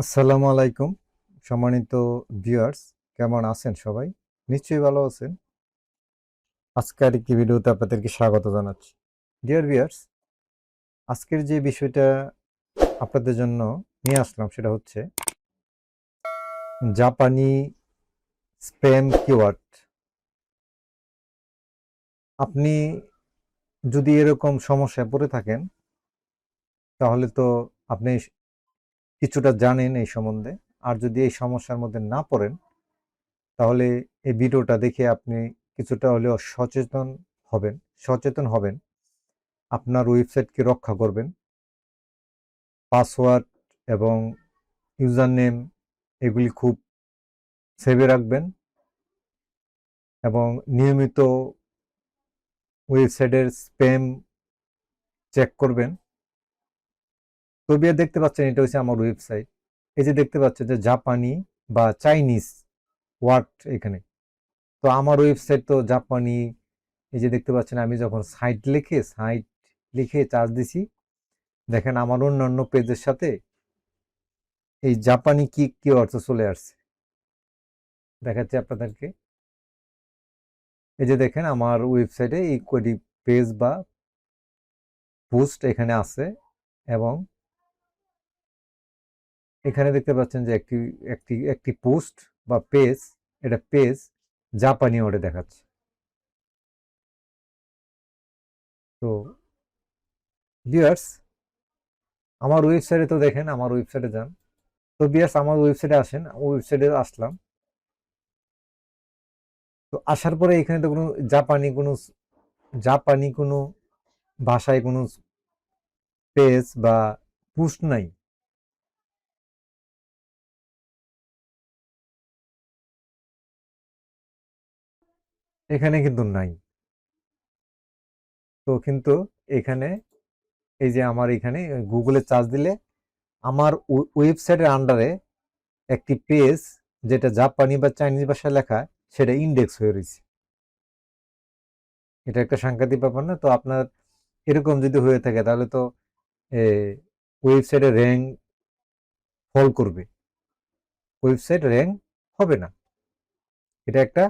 আসসালামু আলাইকুম, সম্মানিত ভিউয়ার্স কেমন আছেন সবাই? নিশ্চয়ই ভালো আছেন। আজকে আরেকটি ভিডিওতে আপনাদেরকে স্বাগত জানাচ্ছি। ডিয়ার ভিউয়ার্স আজকের যে বিষয়টা আপনাদের জন্য নিয়ে আসলাম সেটা হচ্ছে জাপানি স্প্যাম কিওয়ার্ড আপনি যদি এরকম সমস্যায় পড়ে থাকেন, তাহলে তো আপনি কিছুটা জানেন এই সম্বন্ধে। আর যদি এই সমস্যার মধ্যে না পড়েন, তাহলে এই ভিডিওটা দেখে আপনি কিছুটা হলেও সচেতন হবেন সচেতন হবেন। আপনার ওয়েবসাইটকে রক্ষা করবেন। পাসওয়ার্ড এবং ইউজার নেম এগুলি খুব সেভে রাখবেন এবং নিয়মিত ওয়েবসাইটের স্প্যাম চেক করবেন। তো দেখতে পাচ্ছেন, এটা হচ্ছে আমার ওয়েবসাইট এই যে দেখতে পাচ্ছেন যে জাপানি বা চাইনিজ ওয়ার্ড এখানে। তো আমার ওয়েবসাইট তো জাপানি, এই যে দেখতে পাচ্ছেন আমি যখন সাইট লিখে সাইট লিখে চার্জ দিছি, দেখেন আমার অন্যান্য পেজের সাথে এই জাপানি কি কি অর্থ চলে আসছে। দেখাচ্ছি আপনাদেরকে। এই যে দেখেন আমার ওয়েবসাইটে এই কয়টি পেজ বা পোস্ট এখানে আছে এবং এখানে দেখতে পাচ্ছেন যে একটি একটি একটি পোস্ট বা পেজ, এটা পেজ জাপানি ওয়ার্ডে দেখাচ্ছে। তো বিয়ার্স আমার ওয়েবসাইটে তো দেখেন, আমার ওয়েবসাইটে যান। তো বিয়ার্স আমার ওয়েবসাইটে আসেন ওয়েবসাইটে আসলাম। তো আসার পরে এখানে তো কোনো জাপানি কোনো জাপানি কোনো ভাষায় কোনো পেজ বা পোস্ট নাই। এখানে কিন্তু নাই। তো কিন্তু এখানে এই যে আমার এখানে গুগলে চার্জ দিলে আমার ওয়েবসাইটের আন্ডারে একটি পেজ যেটা জাপানি বা চাইনিজ ভাষায় লেখা, সেটা ইন্ডেক্স হয়ে রয়েছে। এটা একটা সাংঘাতিক ব্যাপার না, তো আপনার এরকম যদি হয়ে থাকে তাহলে তো ওয়েবসাইটে র্যাঙ্ক ফল করবে। ওয়েবসাইট র্যাঙ্ক হবে না। এটা একটা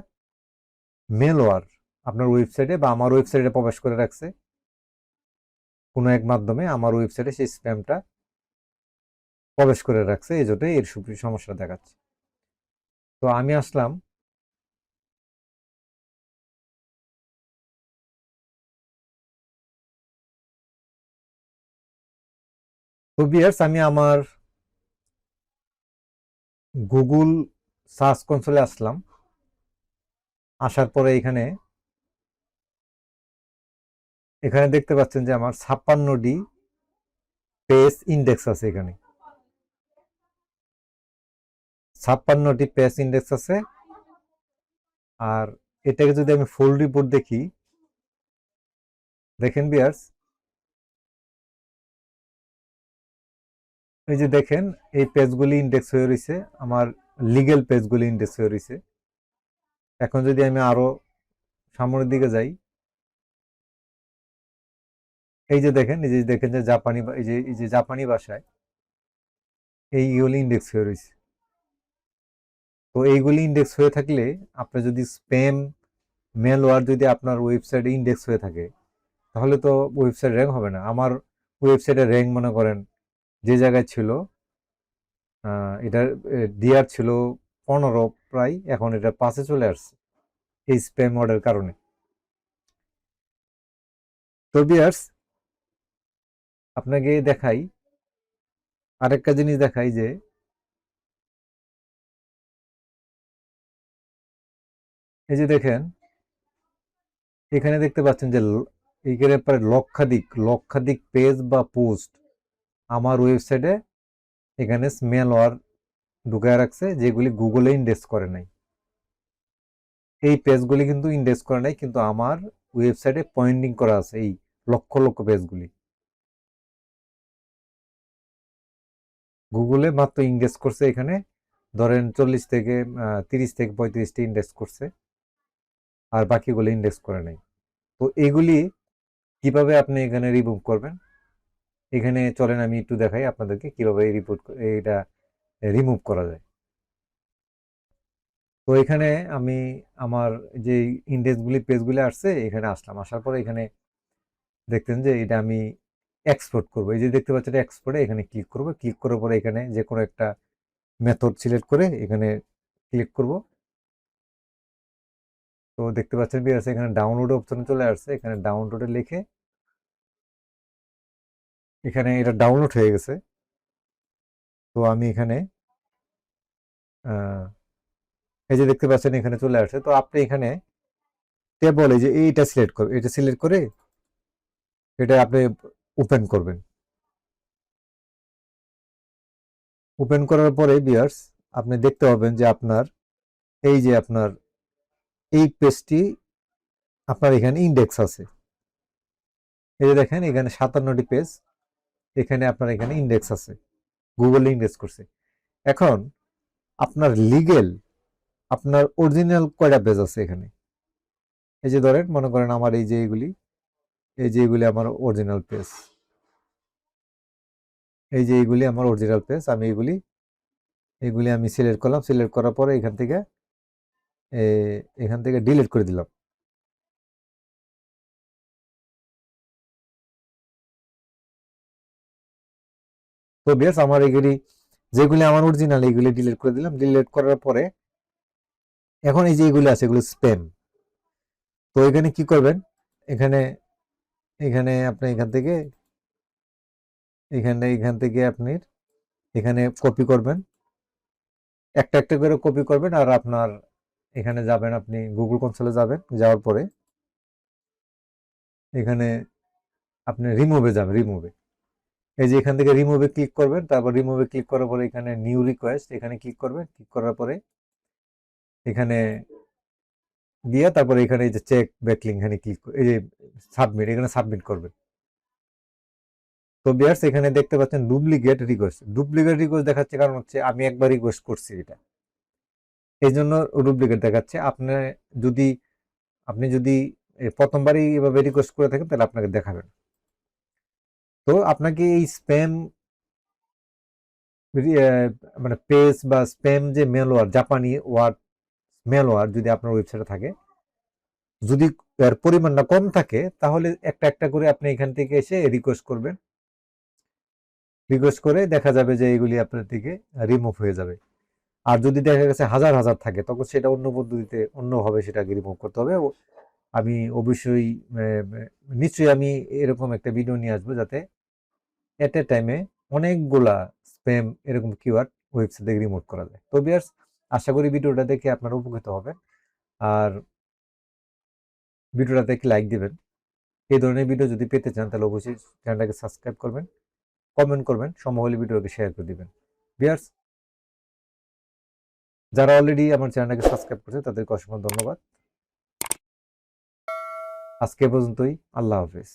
মেলওয়ার আপনার ওয়েবসাইটে বা আমার ওয়েবসাইটে প্রবেশ করে রাখছে। কোনো এক মাধ্যমে আমার ওয়েবসাইটে সেই স্প্যামটা প্রবেশ করে রাখছে, এই জন্য এর সমস্যা দেখাচ্ছে। তো আমি আসলাম। তো আমি আমার গুগল সার্চ কনসোলে আসলাম। আসার পরে এখানে এখানে দেখতে পাচ্ছেন যে আমার ছাপ্পান্নটি পেস ইন্ডেক্স আছে এখানে। ছাপ্পান্নটি পেস ইন্ডেক্স আছে। আর এটাকে যদি আমি ফুল রিপোর্ট দেখি, দেখেন বিয়ার্স এই যে দেখেন, এই পেজগুলি ইন্ডেক্স হয়ে রয়েছে আমার লিগেল পেজগুলি ইন্ডেক্স হয়ে রয়েছে এখন যদি আমি আরও সামনের দিকে যাই, এই যে দেখেন, এই যে দেখেন যে জাপানি এই যে এই যে জাপানি ভাষায় এই ইগুলি ইন্ডেক্স হয়ে রয়েছে। তো এইগুলি ইন্ডেক্স হয়ে থাকলে আপনার যদি স্প্যাম মেলওয়ার যদি আপনার ওয়েবসাইটে ইন্ডেক্স হয়ে থাকে, তাহলে তো ওয়েবসাইট র্যাঙ্ক হবে না। আমার ওয়েবসাইটের র্যাঙ্ক মনে করেন যে জায়গায় ছিল এটা ডিআর ছিল পনেরো প্রায় এখন এটা পাশে চলে আসছে এই স্প্যাম অর্ডার কারণে। তো বিয়ার্স আপনাকে দেখাই, আরেকটা জিনিস দেখাই যে, এই যে দেখেন, এখানে দেখতে পাচ্ছেন যে এইখানে প্রায় লক্ষাধিক লক্ষাধিক পেজ বা পোস্ট আমার ওয়েবসাইটে এখানে স্মেল ওয়ার ঢুকায় রাখছে, যেগুলি গুগলে ইন্ডেক্স করে নাই। এই পেজগুলি কিন্তু ইন্ডেক্স করে নাই, কিন্তু আমার ওয়েবসাইটে পয়েন্টিং করা আছে, এই লক্ষ লক্ষ পেজগুলি গুগলে মাত্র ইন্ডেক্স করছে এখানে, ধরেন চল্লিশ থেকে তিরিশ থেকে পঁয়ত্রিশটি ইন্ডেক্স করছে, আর বাকিগুলো ইন্ডেক্স করে নাই। তো এগুলি কীভাবে আপনি এখানে রিমুভ করবেন? এখানে চলেন আমি একটু দেখাই আপনাদেরকে কীভাবে রিপোর্ট এটা রিমুভ করা যায়। তো এখানে আমি আমার যে ইন্ডেক্সগুলি পেজগুলি আসছে, এখানে আসলাম। আসার পরে এখানে দেখতেন যে এটা আমি এক্সপোর্ট করব। এই যে দেখতে পাচ্ছেন এক্সপোর্টে এখানে ক্লিক করব। ক্লিক করার পরে এখানে যে কোনো একটা মেথড সিলেক্ট করে এখানে ক্লিক করব। তো দেখতে পাচ্ছেন বিয়ার্স, এখানে ডাউনলোড অপশনে চলে আসছে। এখানে ডাউনলোডে লিখে এখানে এটা ডাউনলোড হয়ে গেছে। তো আমি এখানে এই যে দেখতে পাচ্ছেন এখানে চলে আসছে। তো আপনি এখানে টেবল এই যে এইটা সিলেক্ট করবেন, এটা সিলেক্ট করে এটা আপনি ওপেন করবেন। ওপেন করার পরে বিয়ার্স আপনি দেখতে পাবেন যে আপনার, এই যে আপনার, এই পেজটি আপনার এখানে ইন্ডেক্স আছে। এই যে দেখেন এখানে সাতান্নটি পেজ এখানে আপনার এখানে ইন্ডেক্স আছে। গুগল ইন্ডেক্স করছে। এখন আপনার লিগেল আপনার অরিজিনাল কয়টা পেজ আছে এখানে? এই যে ধরেন, মনে করেন আমার এই যে এইগুলি এই যে এইগুলি আমার অরিজিনাল পেজ এই যে এইগুলি আমার অরিজিনাল পেজ আমি এগুলি এগুলি আমি সিলেক্ট করলাম। সিলেক্ট করার পরে এখান থেকে এখান থেকে ডিলিট করে দিলাম। তো বেশ আমার এগুলি যেগুলি আমার অরিজিনাল এগুলি ডিলিট করে দিলাম। ডিলিট করার পরে এখন এই যে এগুলি আছে, এগুলো স্প্যাম তো এখানে কি করবেন? এখানে এখানে আপনি এখান থেকে, এখানে, এখান থেকে আপনি এখানে কপি করবেন। একটা একটা করে কপি করবেন আর আপনার এখানে যাবেন আপনি গুগল কনসোলে যাবেন। যাওয়ার পরে এখানে আপনি রিমুভে যাবেন রিমুভে এই যে এখান থেকে রিমুভে ক্লিক করবেন, তারপর রিমুভে ক্লিক করার পরে এখানে নিউ রিকোয়েস্ট এখানে ক্লিক করবেন ক্লিক করার পরে এখানে দিয়ে তারপরে এখানে এই যে চেক ব্যাকলিং এখানে ক্লিক এই যে সাবমিট এখানে সাবমিট করবেন। তো বিয়ার্স এখানে দেখতে পাচ্ছেন ডুপ্লিকেট রিকোয়েস্ট ডুপ্লিকেট রিকোয়েস্ট দেখাচ্ছে কারণ হচ্ছে আমি একবার রিকোয়েস্ট করছি এটা। এই জন্য ডুপ্লিকেট দেখাচ্ছে। আপনি যদি আপনি যদি প্রথমবারই এভাবে রিকোয়েস্ট করে থাকেন, তাহলে আপনাকে দেখাবেন। তো আপনাকে এই স্প্যাম মানে পেজ বা স্প্যাম যে মেলওয়ার জাপানি ওয়ার্ড মেলওয়ার যদি আপনার ওয়েবসাইটে থাকে, যদি এর পরিমাণটা কম থাকে, তাহলে একটা একটা করে আপনি এখান থেকে এসে রিকোয়েস্ট করবেন। রিকোয়েস্ট করে দেখা যাবে যে এগুলি আপনার থেকে রিমুভ হয়ে যাবে। আর যদি দেখা গেছে হাজার হাজার থাকে, তখন সেটা অন্য পদ্ধতিতে অন্যভাবে সেটাকে রিমুভ করতে হবে। আমি অবশ্যই নিশ্চয়ই আমি এরকম একটা ভিডিও নিয়ে আসব যাতে এট এ টাইমে অনেকগুলা স্প্যাম এরকম কিওয়ার্ড ওয়েবসাইট থেকে রিমুভ করা যায়। তো বিয়ার্স আশা করি ভিডিওটা দেখে আপনারা উপকৃত হবেন। আর ভিডিওটা দেখে লাইক দিবেন। এই ধরনের ভিডিও যদি পেতে চান, তাহলে অবশ্যই চ্যানেলটাকে সাবস্ক্রাইব করবেন কমেন্ট করবেন সম্ভব হলে ভিডিওকে শেয়ার করে দিবেন। বিয়ার্স যারা অলরেডি আমার চ্যানেলটাকে সাবস্ক্রাইব করছে, তাদেরকে অসংখ্য ধন্যবাদ। আজকে পর্যন্তই, আল্লাহ হাফেজ।